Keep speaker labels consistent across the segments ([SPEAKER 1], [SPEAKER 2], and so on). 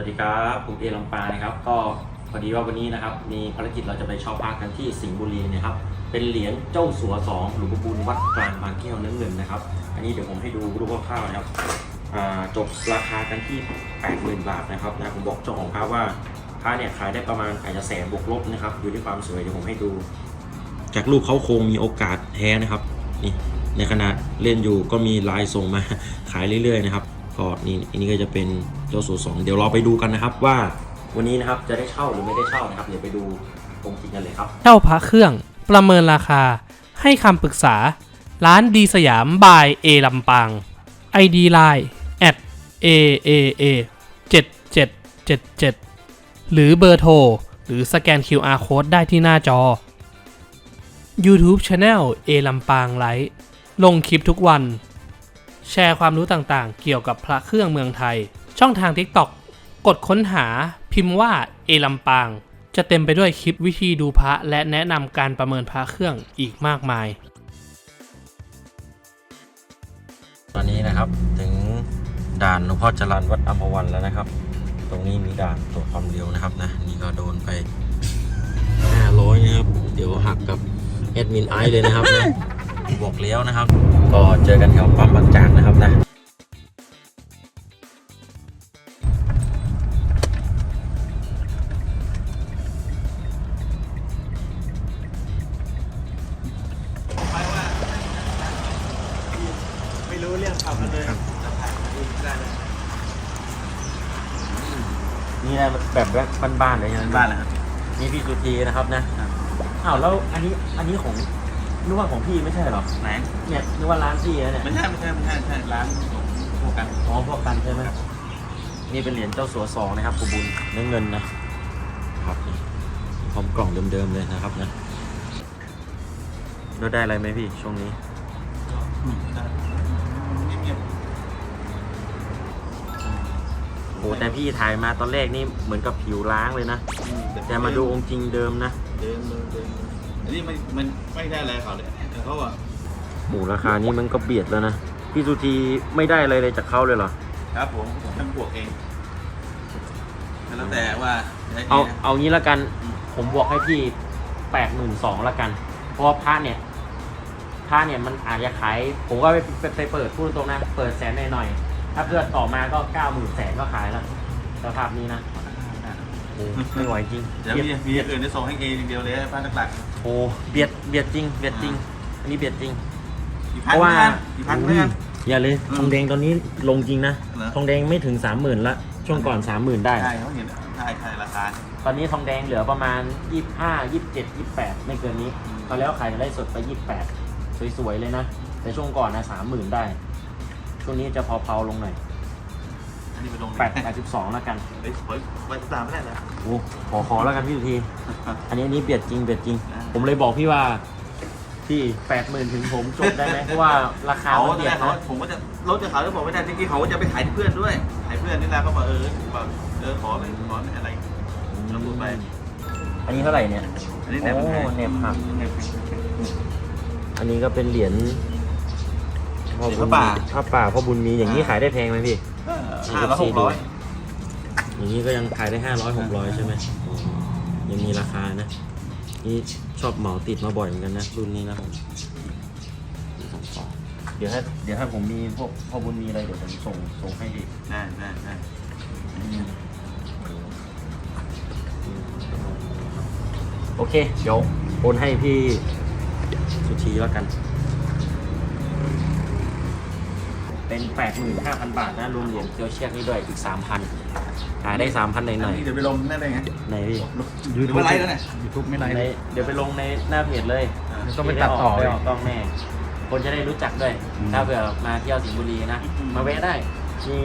[SPEAKER 1] วัสดีครับผมเอลำปางนะครับ ก็พอดีว่าวันนี้นะครับ มีภารกิจเราจะไปเช่าพักกันที่สิงห์บุรีนะครับ เป็นเหรียญเจ้าสัวสองหลวงปู่บุญวัดกลางบางแก้วเนื้อเงินนะครับ อันนี้เดี๋ยวผมให้ดูรูปคร่าวๆนะครับจบราคากันที่ 80,000 บาทนะครับนะผมบอกเจ้าของพระว่าพระเนี่ยขายได้ประมาณอาจจะแสนบวกลบนะครับอยู่ที่ความสวยเดี๋ยวผมให้ดู จากรูปเขาโครงมีโอกาสแท้นะครับนี่ในขณะเล่นอยู่ก็มีลายส่งมาขายเรื่อยๆนะครับ ก็นี่อันนี้ก็จะเป็นเจ้าสัวสองเดี๋ยวเราไปดูกันนะครับว่าวันนี้นะครับจะได้เช่าหรือไม่ได้เช่านะครับเดี๋ยวไปดูองจริงกันเลยครับ
[SPEAKER 2] เช่าพระเครื่องประเมินราคา ให้คำปรึกษา ร้านดีสยามบายเอลำปาง ID Line at aaa 7777 หรือเบอร์โทร หรือสแกน QR Code ได้ที่หน้าจอ YouTube Channel เอลำปางไลฟ์ลงคลิปทุกวัน แชร์ความรู้ต่างๆ เกี่ยวกับพระเครื่องเมืองไทย ช่องทาง TikTok กดค้นหาพิมพ์ว่าเอลำปาง จะเต็มไปด้วยคลิปวิธีดูพระและแนะนำการประเมินพระเครื่องอีกมากมาย
[SPEAKER 1] ตอนนี้นะครับถึงด่านหลวงพ่อจรันวัดอัมพวันแล้วนะครับ ตรงนี้มีด่านตรวจความเร็วนะครับนะนี่ก็โดนไป500นะครับ เดี๋ยวหักกับแอดมินไอซ์เลยนะครับนะ บอกแล้วนะครับ ก็เจอกันแถวปั๊มบางจากนะครับนะ
[SPEAKER 3] ไม่รู้เรื่องขับมาเลยจะผ่านมาดูได้เลย
[SPEAKER 1] นี่นะแบบแบบบ้านๆเลยใช่ไหม
[SPEAKER 3] บ้านแล้วครับ
[SPEAKER 1] นี่พี่สุธีนะครับนะอ้าวแล้วอันนี้อันนี้ของ นึกว่าของพี่ไม่ใช่เหรอ
[SPEAKER 3] ไหน
[SPEAKER 1] เนี่ยนึกว่าร้านพี่นะเนี่ย
[SPEAKER 3] ไม่ใช่ไม่ใช่ไม่ใช่ไม่ใช่ร้านของพวกกัน
[SPEAKER 1] อ๋อพวกกันใช่ไหมนี่เป็นเหรียญเจ้าสัวสองนะครับปูบุญเนื้อเงินนะครับนี่พร้อมกล่องเดิมๆเลยนะครับนะแล้วได้อะไรไหมพี่ช่วงนี้
[SPEAKER 3] เงียบ
[SPEAKER 1] โอ้แต่พี่ถ่ายมาตอนแรกนี่เหมือนกับผิวล้างเลยนะ
[SPEAKER 3] ๆ
[SPEAKER 1] แต่มาดูองค์จริงเดิมนะ
[SPEAKER 3] เดิมเดิมเดิม อันนี้มันมันไม่ได้อะไรเขาเลยแต่เขาอะ
[SPEAKER 1] หมูราคานี้มันก็เบียดแล้วนะ พี่สุธีไม่ได้อะไรเลยจากเขาเลยเหรอ
[SPEAKER 3] ครับผมผมทำบวกเองแล้วแต่ว่าจะให้
[SPEAKER 1] เอา
[SPEAKER 3] ดีนะ
[SPEAKER 1] เอางี้ละกัน ผมบวกให้พี่แปดหมื่นสองละกัน เพราะว่าพระเนี่ย พระเนี่ยมันอาจจะขาย ผมก็ไปไปไปเปิดพูดตรงๆนะ เปิดแสนหน่อยๆถ้าเพื่อนต่อมาก็เก้าหมื่นแสนก็ขายแล้วสภาพนี้นะโอ้ ไม่ไหวจริง
[SPEAKER 3] เดี๋ยว
[SPEAKER 1] เบียด
[SPEAKER 3] มีมีอย่างอื่นจะส่งให้เออย่างเดียวเลยบ้านหลัก
[SPEAKER 1] โอ้เบียดเบียดจริงเบียดจริง อันนี้เบียดจริง
[SPEAKER 3] ๆกี่
[SPEAKER 1] เพ
[SPEAKER 3] พัน
[SPEAKER 1] ราะว่า
[SPEAKER 3] กี่พันเพื่อน
[SPEAKER 1] อย่าเลย
[SPEAKER 3] อืม
[SPEAKER 1] ทองแดงตอนนี้ลงจริงนะ
[SPEAKER 3] เหรอ
[SPEAKER 1] ทองแดงไม่ถึงสามหมื่นละช่วงก่อนสามหมื่นได้
[SPEAKER 3] ใช่เขาเห็นใช่ใช่ราคา
[SPEAKER 1] ตอนนี้ทองแดงเหลือประมาณยี่ห้ายี่เจ็ดยี่แปดไม่เกินนี้
[SPEAKER 3] อืม
[SPEAKER 1] ตอนแล้วขายได้สดไปยี่แปดสวยๆเลยนะแต่ช่วงก่อนนะสามหมื่นได้ช่วงนี้จะเพาๆลงหน่อย
[SPEAKER 3] อันนี้ไปลง
[SPEAKER 1] แปดแปดสิบสองแล้วกัน
[SPEAKER 3] เฮ้ยเฮ้ยไปตามไม่ได้เลย
[SPEAKER 1] โอ้ขอขอแล้วกันพี่สุธีอันนี้อันนี้เบียดจริงเบียดจริง
[SPEAKER 3] อ่า
[SPEAKER 1] ผมเลยบอกพี่ว่าพี่แปดหมื่นถึงผมจบได้ไหมเพราะว่าราคา
[SPEAKER 3] เขา
[SPEAKER 1] มัน
[SPEAKER 3] เนี่
[SPEAKER 1] เบีย
[SPEAKER 3] ย
[SPEAKER 1] ด
[SPEAKER 3] เขา
[SPEAKER 1] นะ
[SPEAKER 3] ผมก็จะลดจากเขาจะบอกไม่ได้จริงๆเขาก็จะไปขายที่เพื่อนด้วยขายเพื่อนนี่แหละก็บอกเออแบบเออขอไปขออะไรแล้วพูดไป
[SPEAKER 1] อันนี้เท่าไหร่เนี่ย
[SPEAKER 3] อันนี้แหนบ
[SPEAKER 1] โอ้
[SPEAKER 3] ให้
[SPEAKER 1] แหนบหัก
[SPEAKER 3] แหนบ
[SPEAKER 1] อันนี้ก็เป็นเหรียญ
[SPEAKER 3] เหรียญพระป่า
[SPEAKER 1] พระป่าพ่อบุญมีอย่างนี้ขายได้แพงไหมพี่
[SPEAKER 3] ห้าร้อยหกร้อย
[SPEAKER 1] อย่างนี้ก็ยังขายได้ห้าร้อยหกร้อยใช่ไหมอ๋อยังมีราคานะ นี่ชอบเหมาติดมาบ่อยเหมือนกันนะรุ่นนี้นะผมเดี๋ยวถ้าเดี๋ยวถ้าผมมีพวกพ่อบุญมีอะไรเดี๋ยวผมส่งส่งให้ดี
[SPEAKER 3] ได้ได้ได้
[SPEAKER 1] โอเค เดี๋ยวโอนให้พี่สุชีแล้วกัน เป็นแปดหมื่นห้าพันบาทนะรวมเหรียญเกียวเชียกนี่ด้วยอีกสามพันขายได้สามพันหน่อยหน่อย
[SPEAKER 3] เดี๋ยวไปลงนั่นได้ไง
[SPEAKER 1] ๆไหนพี่
[SPEAKER 3] หรือว่าไลฟ์แล้วเนี่ย
[SPEAKER 2] ยูทูบไม่ไลฟ์
[SPEAKER 1] ในเดี๋ยวไปลงในหน้าเพจเลย
[SPEAKER 2] ต้องไปตัดต่อ
[SPEAKER 1] ไปออกกล้องแน่คนจะได้รู้จักด้วยถ้าเผื่อมาเที่ยวสิงห์บุรีนะ มาแวะได้ มี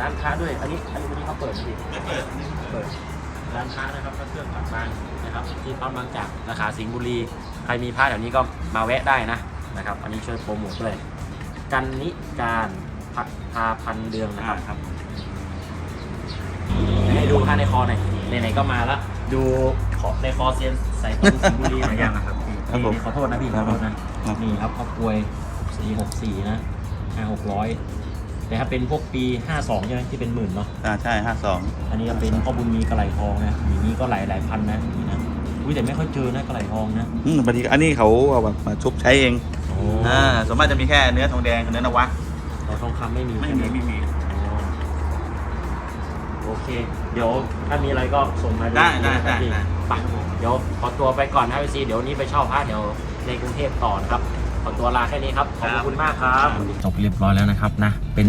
[SPEAKER 1] ร้านค้าด้วย อันนี้อันนี้วันนี้เขาเปิดไหมพี่
[SPEAKER 3] ไม่เปิด
[SPEAKER 1] เปิดร้านค้านะครับพระเครื่องปักบางนะครับที่ปั๊มบางจากราคาสิงห์บุรี ใครมีผ้าแถวนี้ก็มาแวะได้นะนะครับ อันนี้ช่วยโปรโมทด้วย กันนิการพักพาพันเดืองนะครับ
[SPEAKER 3] ครับ
[SPEAKER 1] ให้ดูผ้าในคอหน่อยไหนๆก็มาแล้วดูขอในคอเซียนใส่ตรงสิงห์บุรีหน่อยยังนะครับ
[SPEAKER 3] ครับผม
[SPEAKER 1] นี่ขอโทษนะพี่ขอโทษนะ
[SPEAKER 3] ครับ
[SPEAKER 1] นี่ครับข้าวกล้วยสี่หกสี่นะห้าหกร้อยแต่ถ้าเป็นพวกปี 52 ใช่ไหมที่เป็นหมื่นเนาะ
[SPEAKER 3] อ่าใช่ห้าสอง
[SPEAKER 1] อันนี้ก็เป็นพ่อบุญมีกระไหลทองนะอย่างนี้ก็หลายหลายพันนะนี่นะอุ้ยแต่ไม่ค่อยเจอนะกระไหลทองนะ
[SPEAKER 3] อืมบางทีอันนี้เขาเอาแบบมาชุบใช้เอง
[SPEAKER 1] โอ้
[SPEAKER 3] อ่าส่วนมากจะมีแค่เนื้อทองแดงกับเนื้อนวะ
[SPEAKER 1] เราทองคำไม่มี
[SPEAKER 3] ไม่
[SPEAKER 1] ใช่ห
[SPEAKER 3] มีไม่มี
[SPEAKER 1] อ๋อโอเค เดี๋ยวถ้ามีอะไรก็ส่งมา
[SPEAKER 3] ได้ได้ได้
[SPEAKER 1] ที่
[SPEAKER 3] ได้
[SPEAKER 1] ไปเดี๋ยวขอตัวไปก่อนนะพี่ซีเดี๋ยวนี้ไปเช่าพระเดี๋ยวในกรุงเทพต่อนะครับขอตัวลาแค่นี้ครับขอบคุณมากครับ จบเรียบร้อยแล้วนะครับนะ เป็น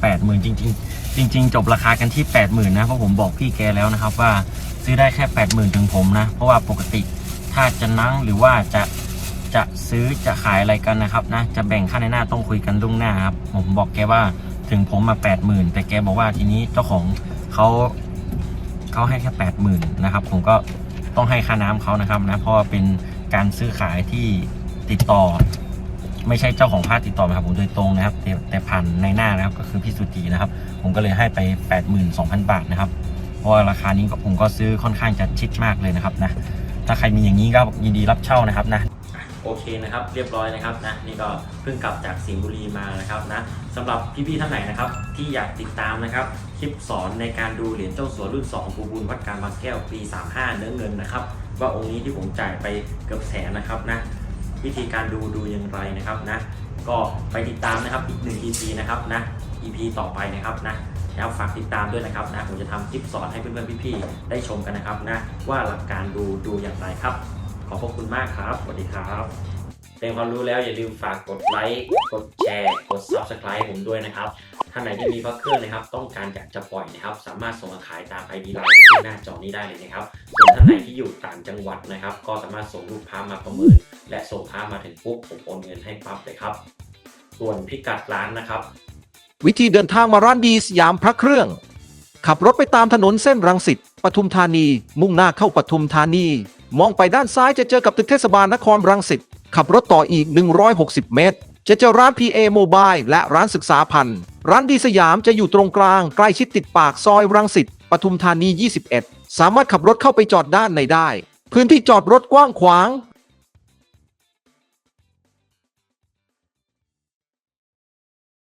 [SPEAKER 1] 8 0,000จริง ๆ จริง ๆ จบราคากันที่ 80,000นะเพราะผมบอกพี่แกแล้วนะครับว่าซื้อได้แค่ 80,000ถึงผมนะ เพราะว่าปกติถ้าจะนั่งหรือว่าจะ จะซื้อจะขายอะไรกันนะครับนะจะแบ่งค่าในหน้าต้องคุยกันล่วงหน้าครับผมบอกแกว่าถึงผมมา80,000แต่แกบอกว่าทีนี้เจ้าของเขาเขาให้แค่80,000นะครับ ผมก็ต้องให้ค่าน้ำเขานะครับนะเพราะว่าเป็นการซื้อขายที่ติดต่อ ไม่ใช่เจ้าของผ้าติดต่อมาครับผมโดยตรงนะครับ แต่แต่ผ่านในหน้านะครับก็คือพี่สุจีนะครับ ผมก็เลยให้ไป 82,000 บาทนะครับ เพราะราคานี้ก็ผมก็ซื้อค่อนข้างจะชิดมากเลยนะครับนะถ้าใครมีอย่างนี้ก็ยินดีรับเช่านะครับนะ โอเคนะครับ เรียบร้อยนะครับนะนี่ก็เพิ่งกลับจากสิงห์บุรีมานะครับนะสำหรับพี่ๆท่านไหนนะครับ ที่อยากติดตามนะครับ คลิปสอนในการดูเหรียญเจ้าสัวรุ่น2ปูบุญวัดการบางแก้วปี 35 เนื้อเงินนะครับ ว่าองค์นี้ที่ผมจ่ายไปเกือบแสนนะครับนะวิธีการดูดูอย่างไรนะครับนะ ก็ไปติดตามนะครับอีกหนึ่ง EP นะครับนะ EP ต่อไปนะครับนะแล้วฝากติดตามด้วยนะครับนะผมจะทำคลิปสอนให้เพื่อนๆพี่ๆได้ชมกันนะครับนะว่าหลักการดูดูอย่างไรครับ ขอบพระคุณมากครับ สวัสดีครับเป็นความรู้แล้วอย่าลืมฝากกดไลค์กดแชร์ กด Subscribe ผมด้วยนะครับท่านไหนที่มีพระเครื่องนะครับ ต้องการอยากจะปล่อยนะครับ สามารถส่งมาขายตามไอดีไลน์ที่หน้าจอนี้ได้เลยนะครับส่วนท่านไหนที่อยู่ต่างจังหวัดนะครับ ก็สามารถส่งรูปพามาประเมิน และส่งพามาถึงปุ๊บผมโอนเงินให้ปั๊บเลยครับ ส่วนพิกัดร้านนะครับ
[SPEAKER 4] วิธีเดินทางมาร้านดีสยามพระเครื่อง ขับรถไปตามถนนเส้นรังสิตปทุมธานี มุ่งหน้าเข้าปทุมธานี มองไปด้านซ้ายจะเจอกับตึกเทศบาลนครรังสิต ขับรถต่ออีก 160 เมตร จะเจอร้าน PA Mobile และร้านศึกษาพันธ์ร้านดีสยามจะอยู่ตรงกลาง ใกล้ชิดติดปากซอยรังสิตปทุมธานี 21 สามารถขับรถเข้าไปจอดด้านในได้ พื้นที่จอดรถกว้างขวาง